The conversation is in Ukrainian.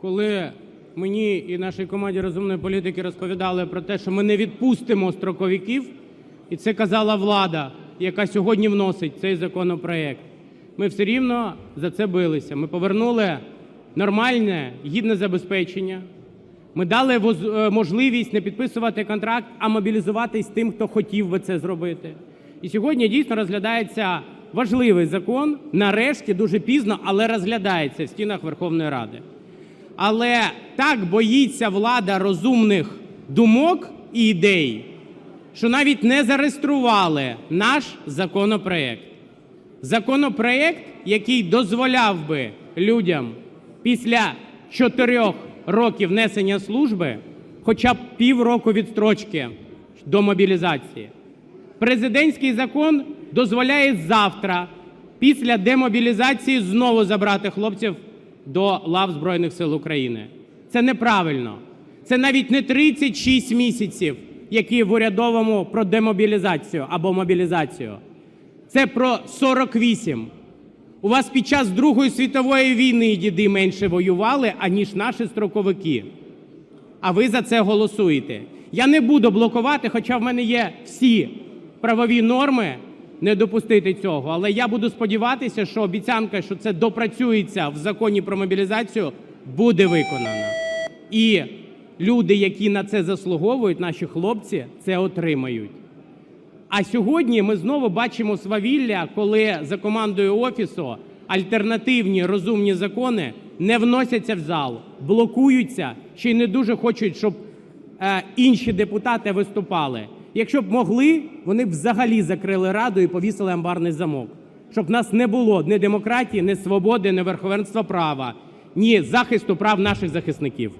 Коли мені і нашій команді розумної політики розповідали про те, що ми не відпустимо строковиків, і це казала влада, яка сьогодні вносить цей законопроект, ми все рівно за це билися. Ми повернули нормальне, гідне забезпечення. Ми дали е, можливість не підписувати контракт, а мобілізуватись тим, хто хотів би це зробити. І сьогодні дійсно розглядається важливий закон. Нарешті дуже пізно, але розглядається в стінах Верховної Ради. Але так боїться влада розумних думок і ідей, що навіть не зареєстрували наш законопроект. Законопроект, який дозволяв би людям після чотирьох років несення служби хоча б півроку відстрочки до мобілізації. Президентський закон дозволяє завтра, після демобілізації, знову забрати хлопців до лав Збройних сил України. Це неправильно. Це навіть не 36 місяців, які в урядовому про демобілізацію або мобілізацію. Це про 48. У вас під час Другої світової війни діди менше воювали, аніж наші строковики. А ви за це голосуєте. Я не буду блокувати, хоча в мене є всі правові норми не допустити цього. Але я буду сподіватися, що обіцянка, що це допрацюється в законі про мобілізацію, буде виконана. І люди, які на це заслуговують, наші хлопці, це отримають. А сьогодні ми знову бачимо свавілля, коли за командою офісу альтернативні розумні закони не вносяться в зал, блокуються, ще й не дуже хочуть, щоб е, інші депутати виступали. Якщо б могли, вони б взагалі закрили раду і повісили амбарний замок, щоб нас не було ні демократії, ні свободи, ні верховенства права, ні захисту прав наших захисників.